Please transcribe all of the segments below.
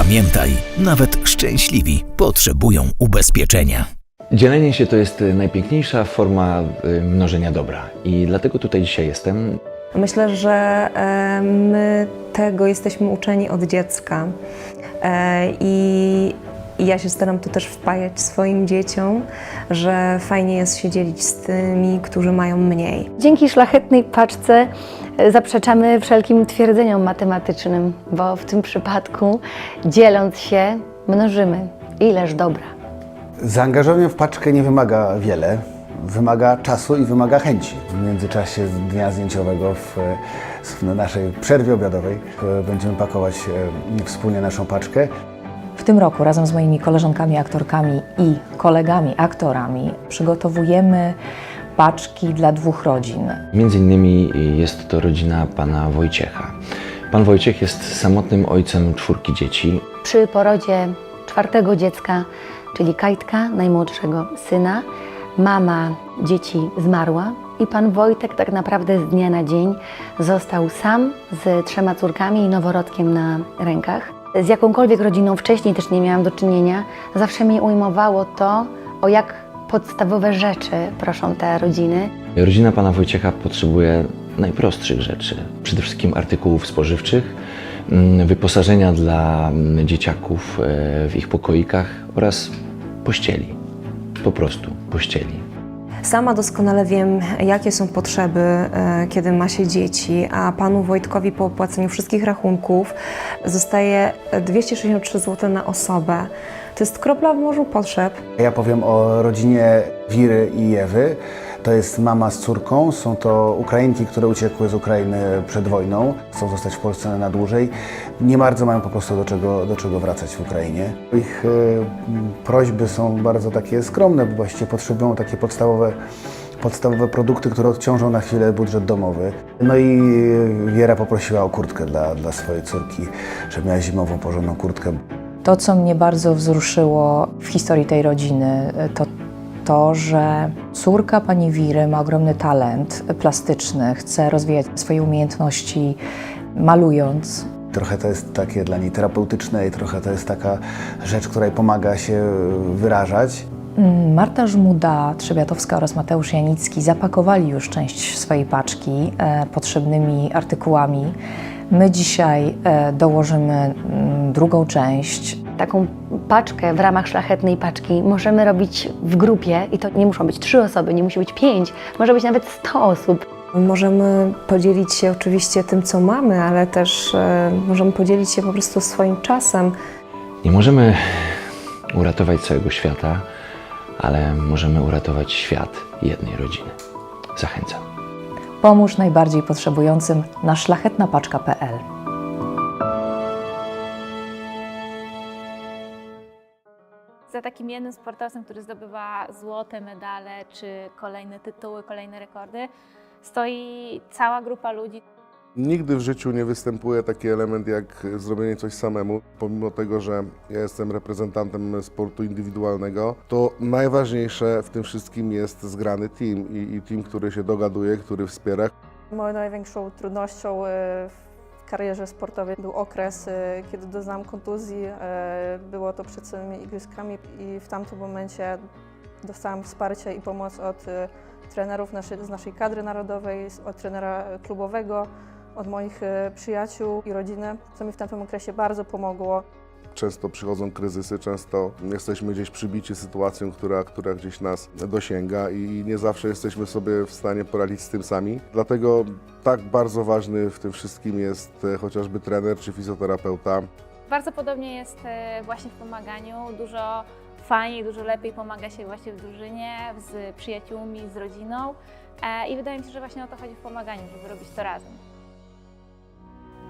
Pamiętaj, nawet szczęśliwi potrzebują ubezpieczenia. Dzielenie się to jest y, najpiękniejsza forma y, mnożenia dobra i dlatego tutaj dzisiaj jestem. Myślę, że e, my tego jesteśmy uczeni od dziecka E, i ja się staram to też wpajać swoim dzieciom, że fajnie jest się dzielić z tymi, którzy mają mniej. Dzięki szlachetnej paczce zaprzeczamy wszelkim twierdzeniom matematycznym, bo w tym przypadku dzieląc się mnożymy. Ileż dobra. Zaangażowanie w paczkę nie wymaga wiele. Wymaga czasu i wymaga chęci. W międzyczasie dnia zdjęciowego w, w naszej przerwie obiadowej e, będziemy pakować e, wspólnie naszą paczkę. W tym roku razem z moimi koleżankami aktorkami i kolegami aktorami przygotowujemy paczki dla dwóch rodzin. Między innymi jest to rodzina pana Wojciecha. Pan Wojciech jest samotnym ojcem czwórki dzieci. Przy porodzie czwartego dziecka, czyli Kajtka, najmłodszego syna, mama dzieci zmarła i pan Wojtek tak naprawdę z dnia na dzień został sam z trzema córkami i noworodkiem na rękach. Z jakąkolwiek rodziną wcześniej też nie miałam do czynienia. Zawsze mnie ujmowało to, o jak podstawowe rzeczy proszą te rodziny. Rodzina pana Wojciecha potrzebuje najprostszych rzeczy. Przede wszystkim artykułów spożywczych, mm, wyposażenia dla mm, dzieciaków e, w ich pokoikach oraz pościeli. Po prostu pościeli. Sama doskonale wiem, jakie są potrzeby, e, kiedy ma się dzieci, a panu Wojtkowi po opłaceniu wszystkich rachunków zostaje 263 zł na osobę. To jest kropla w morzu potrzeb. Ja powiem o rodzinie Wiry i Ewy. To jest mama z córką. Są to Ukrainki, które uciekły z Ukrainy przed wojną. Chcą zostać w Polsce na dłużej. Nie bardzo mają po prostu do czego, do czego wracać w Ukrainie. Ich e, prośby są bardzo takie skromne, bo właściwie potrzebują takie podstawowe podstawowe produkty, które odciążą na chwilę budżet domowy. No i Wiera poprosiła o kurtkę dla, dla swojej córki, żeby miała zimową, porządną kurtkę. To, co mnie bardzo wzruszyło w historii tej rodziny, to to, że córka pani Wiry ma ogromny talent plastyczny, chce rozwijać swoje umiejętności malując. Trochę to jest takie dla niej terapeutyczne i trochę to jest taka rzecz, która jej pomaga się wyrażać. Mm, Marta Żmuda, Trzebiatowska oraz Mateusz Janicki zapakowali już część swojej paczki e, potrzebnymi artykułami. My dzisiaj e, dołożymy mm, drugą część. Taką paczkę w ramach szlachetnej paczki możemy robić w grupie i to nie muszą być trzy osoby, nie musi być pięć, może być nawet 100 osób. Możemy podzielić się oczywiście tym, co mamy, ale też e, możemy podzielić się po prostu swoim czasem. Nie możemy uratować całego świata, ale możemy uratować świat jednej rodziny. Zachęcam. Pomóż najbardziej potrzebującym na szlachetnapaczka.pl. za takim jednym sportowcem, który zdobywa złote medale czy kolejne tytuły, kolejne rekordy, stoi cała grupa ludzi. Nigdy w życiu nie występuje taki element jak zrobienie coś samemu. Pomimo tego, że ja jestem reprezentantem sportu indywidualnego, to najważniejsze w tym wszystkim jest zgrany team i, i team, który się dogaduje, który wspiera. Moją największą trudnością e, w karierze sportowej był okres, e, kiedy doznałam kontuzji. E, Było to przed samymi igrzyskami i w tamtym momencie dostałam wsparcie i pomoc od trenerów z naszej kadry narodowej, od trenera klubowego, od moich e, przyjaciół i rodziny, co mi w tamtym okresie bardzo pomogło. Często przychodzą kryzysy, często jesteśmy gdzieś przybici sytuacją, która, która gdzieś nas dosięga i nie zawsze jesteśmy sobie w stanie poradzić z tym sami. Dlatego tak bardzo ważny w tym wszystkim jest e, chociażby trener czy fizjoterapeuta. Bardzo podobnie jest e, właśnie w pomaganiu. Dużo fajniej, dużo lepiej pomaga się właśnie w drużynie, z przyjaciółmi, z rodziną. I wydaje mi się, że właśnie o to chodzi w pomaganiu, żeby robić to razem.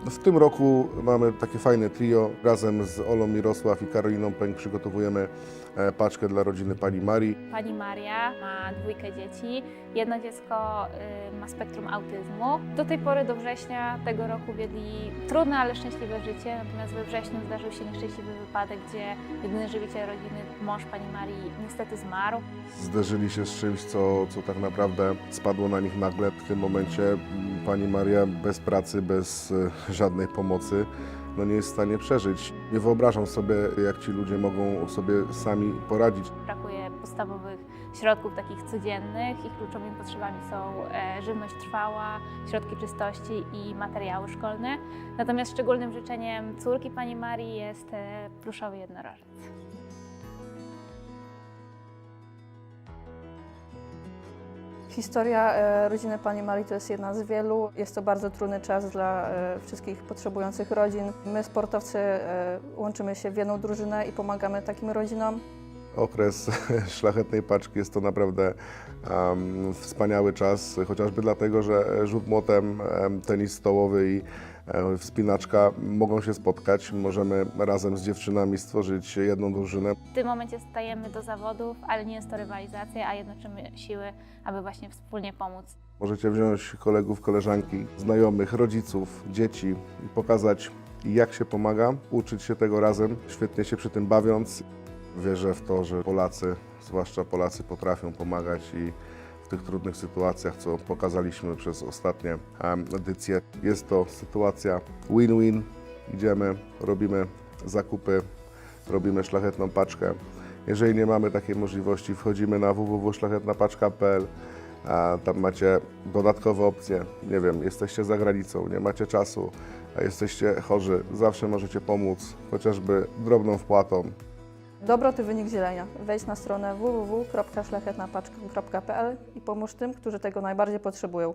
W tym roku mamy takie fajne trio. Razem z Olą Mirosław i Karoliną Pęk przygotowujemy e, paczkę dla rodziny pani Marii. Pani Maria ma dwójkę dzieci. Jedno dziecko y, ma spektrum autyzmu. Do tej pory, do września tego roku wiedli trudne, ale szczęśliwe życie. Natomiast we wrześniu zdarzył się nieszczęśliwy wypadek, gdzie jedyny żywiciel rodziny, mąż pani Marii, niestety zmarł. Zderzyli się z czymś, co, co tak naprawdę spadło na nich nagle. W tym momencie mm, pani Maria bez pracy, bez e, żadnej pomocy no nie jest w stanie przeżyć. Nie wyobrażam sobie, jak ci ludzie mogą sobie sami poradzić. Brakuje podstawowych środków takich codziennych. Ich kluczowymi potrzebami są e, żywność trwała, środki czystości i materiały szkolne. Natomiast szczególnym życzeniem córki pani Marii jest e, pluszowy jednorożec. Historia e, rodziny pani Marii to jest jedna z wielu. Jest to bardzo trudny czas dla e, wszystkich potrzebujących rodzin. My, sportowcy, e, łączymy się w jedną drużynę i pomagamy takim rodzinom. Okres szlachetnej paczki jest to naprawdę em, wspaniały czas, chociażby dlatego, że rzut młotem, em, tenis stołowy i wspinaczka mogą się spotkać. Możemy razem z dziewczynami stworzyć jedną drużynę. W tym momencie stajemy do zawodów, ale nie jest to rywalizacja, a jednoczymy siły, aby właśnie wspólnie pomóc. Możecie wziąć kolegów, koleżanki, znajomych, rodziców, dzieci i pokazać, jak się pomaga, uczyć się tego razem, świetnie się przy tym bawiąc. Wierzę w to, że Polacy, zwłaszcza Polacy, potrafią pomagać i w tych trudnych sytuacjach, co pokazaliśmy przez ostatnie edycje. Jest to sytuacja win-win. Idziemy, robimy zakupy, robimy szlachetną paczkę. Jeżeli nie mamy takiej możliwości, wchodzimy na www.szlachetnapaczka.pl a tam macie dodatkowe opcje. Nie wiem, jesteście za granicą, nie macie czasu, a jesteście chorzy, zawsze możecie pomóc, chociażby drobną wpłatą. Dobro to wynik dzielenia. Wejdź na stronę www.szlachetnapaczka.pl i pomóż tym, którzy tego najbardziej potrzebują.